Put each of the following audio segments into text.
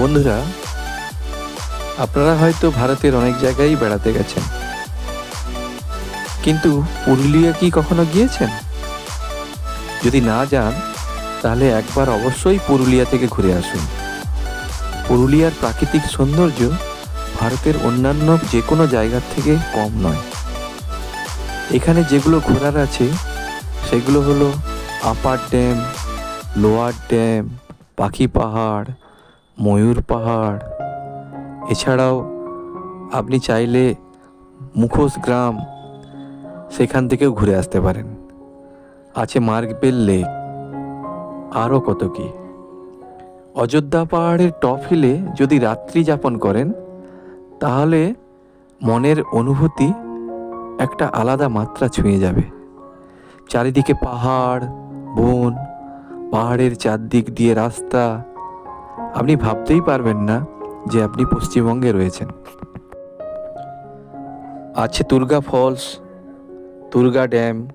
বন্ধুরা, আপনারা হয়তো ভারতের অনেক জায়গায় বেড়াতে গেছেন। কিন্তু পুরুলিয়া কি কখনো গিয়েছেন? যদি না যান, তাহলে একবার অবশ্যই পুরুলিয়া থেকে ঘুরে আসুন। পুরুলিয়ার প্রাকৃতিক সৌন্দর্য ভারতের অন্যান্য যে কোনো জায়গার থেকে কম নয়। এখানে যেগুলো ঘোরার আছে, সেগুলো হলো আপার ড্যাম, লোয়ার ড্যাম, পাখি পাহাড় ময়ূর পাহাড়। এছাড়াও আপনি চাইলে মুখোশ গ্রাম সেখান থেকেও ঘুরে আসতে পারেন। আছে মার্গবেল লেক। আরও কত কি? অযোধ্যা পাহাড়ের টপ হিলে যদি রাত্রি যাপন করেন, তাহলে মনের অনুভূতি একটা আলাদা মাত্রা ছুঁয়ে যাবে। চারিদিকে পাহাড়, বন, পাহাড়ের চারদিক দিয়ে রাস্তা আপনি ভাবতেই পারবেন না যে আপনি পশ্চিমবঙ্গে রয়েছেন। আছে Durga falls, Durga dam,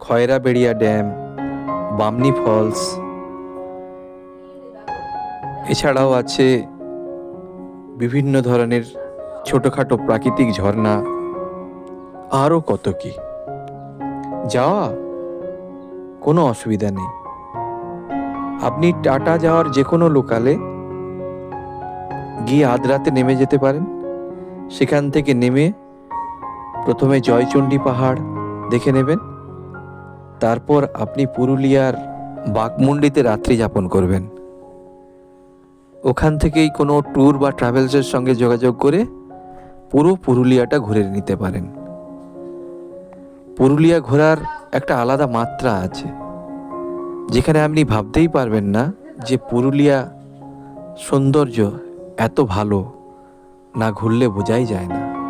Khairaberia dam, Bamni falls. এছাড়াও আছে বিভিন্ন ধরনের ছোটোখাটো প্রাকৃতিক ঝর্ণা। আরও কত কি। যাওয়া কোনো অসুবিধা নেই। আপনি টাটা যাওয়ার যে কোনো লোকালে গিয়ে আধ রাতে নেমে যেতে পারেন। সেখান থেকে নেমে প্রথমে জয়চণ্ডী পাহাড় দেখে নেবেন। তারপর আপনি পুরুলিয়ার বাঘমুন্ডিতে রাত্রি যাপন করবেন। ওখান থেকেই কোনো ট্যুর বা ট্রাভেলসের সঙ্গে যোগাযোগ করে পুরো পুরুলিয়াটা ঘুরে নিতে পারেন। পুরুলিয়া ঘোরার একটা আলাদা মাত্রা আছে। যেখানে আপনি ভাবতেই পারবেন না যে পুরুলিয়া সৌন্দর্য এত ভালো, না ঘুরলে বোঝাই যায় না।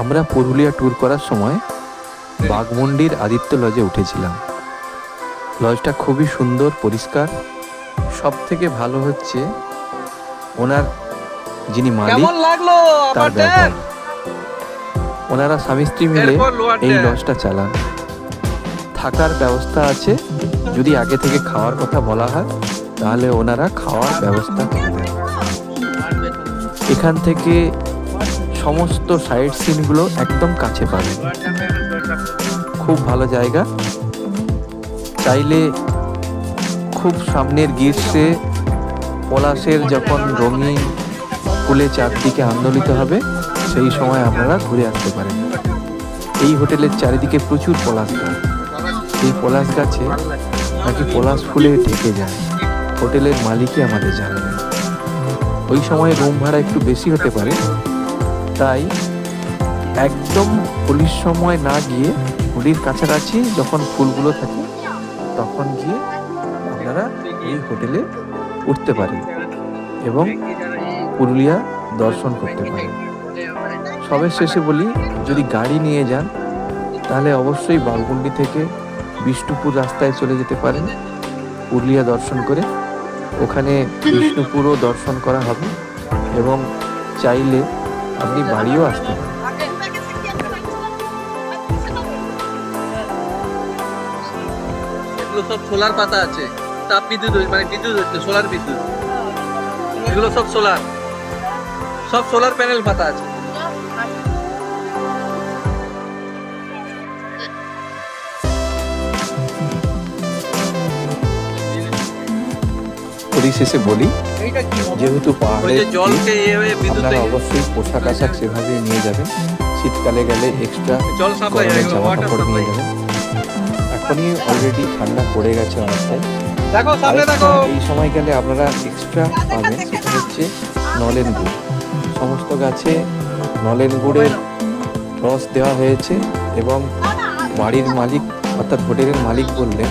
আমরা পুরুলিয়া ট্যুর করার সময় বাঘমুন্ডির আদিত্য লজে উঠেছিলাম। লজটা খুবই সুন্দর পরিষ্কার। সব থেকে ভালো হচ্ছে ওনার যিনি মালিক তার ব্যবহার। ওনারা স্বামী স্ত্রী মিলে এই লজটা চালান। থাকার ব্যবস্থা আছে। যদি আগে থেকে খাওয়ার কথা বলা হয় তাহলে ওনারা খাওয়ার ব্যবস্থা করে দেন এখান থেকে সমস্ত সাইড সিনগুলো একদম কাছে পাবেন খুব ভালো জায়গা। চাইলে খুব সামনের গ্রীষ্মে পলাশের যখন রঙিন ফুলে চারদিকে আন্দোলিত হবে, সেই সময় আপনারা ঘুরে আসতে পারেন। এই হোটেলের চারিদিকে প্রচুর পলাশ গাছ। এই পলাশ গাছে নাকি পলাশ ফুলে ঢেকে যায়। হোটেলের মালিকই আমাদের জানালেন। ওই সময় রুম ভাড়া একটু বেশি হতে পারে তাই একদম হোলির সময় না গিয়ে হোলির কাছাকাছি যখন ফুলগুলো থাকে, তখন গিয়ে আপনারা এই হোটেলে উঠতে পারেন এবং পুরুলিয়া দর্শন করতে পারেন। সবের শেষে বলি, যদি গাড়ি নিয়ে যান, তাহলে অবশ্যই বালকুন্ডি থেকে বিষ্ণুপুর রাস্তায় চলে যেতে পারেন। পুরুলিয়া দর্শন করে ওখানে বিষ্ণুপুরও দর্শন করা হবে এবং চাইলে আপনি বাড়িও আসতে পারেন। এগুলো সব সোলার পাতা আছে। তাপ বিদ্যুৎ মানে বিদ্যুৎ হচ্ছে সোলার বিদ্যুৎ। এগুলো সব সোলার। সব সোলার প্যানেল পাতা আছে। পরিশেষে বলি যেহেতু পাহাড়ে আপনারা অবশ্যই পোশাক আশাক সেভাবে নিয়ে যাবেন। শীতকালে গেলে এক্সট্রা জল সাপ্লাই গরমের জামা কাপড় নিয়ে যাবেন। এখনই অলরেডি ঠান্ডা পড়ে গেছে অনেকটাই। দেখো সামনে দেখো। এই সময় গেলে আপনারা এক্সট্রা পাবেন সেটা হচ্ছে নলেন গুড় সমস্ত গাছে নলেন গুড়ের রস দেওয়া হয়েছে এবং বাড়ির মালিক অর্থাৎ হোটেলের মালিক বললেন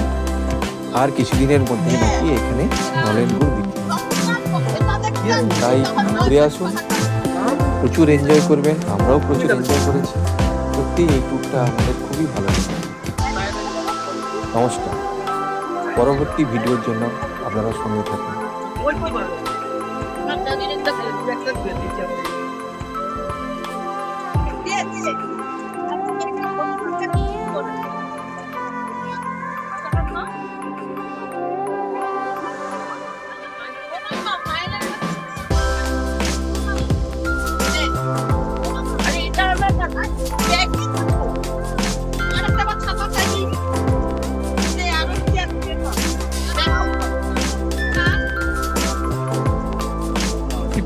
আর কিছুদিনের মধ্যেই নাকি এখানে নলেন গুড়। তাই ঘুরে আসুন। প্রচুর এনজয় করবেন, আমরাও প্রচুর এনজয় করেছি। সত্যি এই ট্যুরটা আমাদের খুবই ভালো লেগেছে। নমস্কার। পরবর্তী ভিডিওর জন্য আপনারা সঙ্গে থাকুন।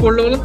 পড়ল বলো?